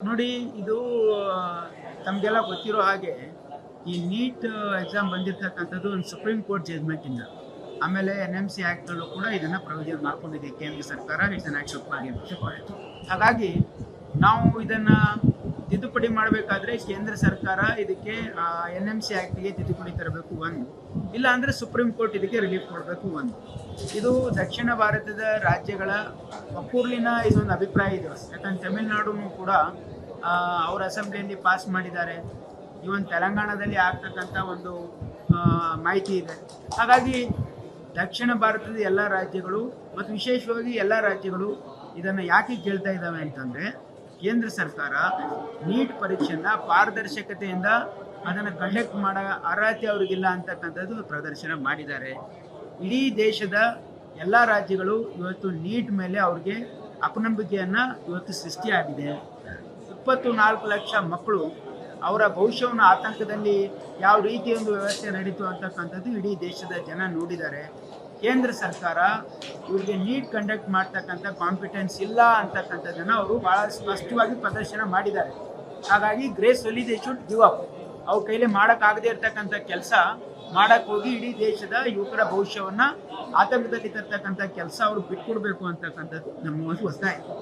ನೋಡಿ, ಇದು ತಮಗೆಲ್ಲ ಗೊತ್ತಿರೋ ಹಾಗೆ ಈ ನೀಟ್ ಎಕ್ಸಾಮ್ ಬಂದಿರತಕ್ಕಂಥದ್ದು ಒಂದು ಸುಪ್ರೀಂ ಕೋರ್ಟ್ ಜಜ್ಮೆಂಟಿಂದ ಆಮೇಲೆ ಎನ್ ಎಂ ಸಿ ಕೂಡ ಇದನ್ನ ಪ್ರೊವಿಜನ್ ಮಾಡ್ಕೊಂಡಿದೆ ಕೇಂದ್ರ ಸರ್ಕಾರ ಇದನ್ನು ಆಯಿತು ಹಾಗಾಗಿ ನಾವು ಇದನ್ನ ತಿದ್ದುಪಡಿ ಮಾಡಬೇಕಾದ್ರೆ ಕೇಂದ್ರ ಸರ್ಕಾರ ಇದಕ್ಕೆ ಎನ್ ಎಂ ಸಿ ಆ್ಯಕ್ಟಿಗೆ ತಿದ್ದುಪಡಿ ತರಬೇಕು ಒಂದು. ಇಲ್ಲ ಅಂದರೆ ಸುಪ್ರೀಂ ಕೋರ್ಟ್ ಇದಕ್ಕೆ ರಿಲೀಫ್ ಕೊಡಬೇಕು ಒಂದು. ಇದು ದಕ್ಷಿಣ ಭಾರತದ ರಾಜ್ಯಗಳ ಒಕ್ಕೂರ್ಲಿನ ಇದೊಂದು ಅಭಿಪ್ರಾಯ ಇದು. ಯಾಕಂದ್ರೆ ತಮಿಳುನಾಡು ಕೂಡ ಅವರ ಅಸೆಂಬ್ಲಿಯಲ್ಲಿ ಪಾಸ್ ಮಾಡಿದ್ದಾರೆ. ಇವನ್ ತೆಲಂಗಾಣದಲ್ಲಿ ಆಗ್ತಕ್ಕಂಥ ಒಂದು ಮಾಹಿತಿ ಇದೆ. ಹಾಗಾಗಿ ದಕ್ಷಿಣ ಭಾರತದ ಎಲ್ಲ ರಾಜ್ಯಗಳು ಮತ್ತು ವಿಶೇಷವಾಗಿ ಎಲ್ಲ ರಾಜ್ಯಗಳು ಇದನ್ನು ಯಾಕೆ ಕೇಳ್ತಾ ಇದ್ದಾವೆ ಅಂತಂದರೆ, ಕೇಂದ್ರ ಸರ್ಕಾರ ನೀಟ್ ಪರೀಕ್ಷೆಯನ್ನ ಪಾರದರ್ಶಕತೆಯಿಂದ ಅದನ್ನು ಕಂಡಕ್ಟ್ ಮಾಡೋ ಅರ್ಹತೆ ಅವ್ರಿಗಿಲ್ಲ ಅಂತಕ್ಕಂಥದ್ದು ಪ್ರದರ್ಶನ ಮಾಡಿದ್ದಾರೆ. ಇಡೀ ದೇಶದ ಎಲ್ಲ ರಾಜ್ಯಗಳು ಇವತ್ತು ನೀಟ್ ಮೇಲೆ ಅವ್ರಿಗೆ ಅಪನಂಬಿಕೆಯನ್ನು ಇವತ್ತು ಸೃಷ್ಟಿಯಾಗಿದೆ. ಇಪ್ಪತ್ತು ನಾಲ್ಕು ಲಕ್ಷ ಮಕ್ಕಳು ಅವರ ಭವಿಷ್ಯವನ್ನು ಆತಂಕದಲ್ಲಿ ಯಾವ ರೀತಿ ಒಂದು ವ್ಯವಸ್ಥೆ ನಡೀತು ಅಂತಕ್ಕಂಥದ್ದು ಇಡೀ ದೇಶದ ಜನ ನೋಡಿದ್ದಾರೆ. ಕೇಂದ್ರ ಸರ್ಕಾರ ಇವ್ರಿಗೆ ನೀಟ್ ಕಂಡಕ್ಟ್ ಮಾಡ್ತಕ್ಕಂಥ ಕಾಂಪಿಟೆನ್ಸ್ ಇಲ್ಲ ಅಂತಕ್ಕಂಥದ್ದನ್ನು ಅವರು ಭಾಳ ಸ್ಪಷ್ಟವಾಗಿ ಪ್ರದರ್ಶನ ಮಾಡಿದ್ದಾರೆ. ಹಾಗಾಗಿ ಗ್ರೇಸ್ ಒಲಿ ದೇ ಶುಡ್ ಗಿವ್ ಅಪ್ ಅವ್ರ ಕೈಲಿ ಮಾಡೋಕ್ಕಾಗದೇ ಇರ್ತಕ್ಕಂಥ ಕೆಲಸ ಮಾಡಕ್ಕೆ ಹೋಗಿ ಇಡೀ ದೇಶದ ಯುವಕರ ಭವಿಷ್ಯವನ್ನು ಆತಂಕದಲ್ಲಿ ತರ್ತಕ್ಕಂಥ ಕೆಲಸ ಅವರು ಬಿಟ್ಕೊಡ್ಬೇಕು ಅಂತಕ್ಕಂಥದ್ದು ನಮ್ಮ ಒತ್ತಾಯ.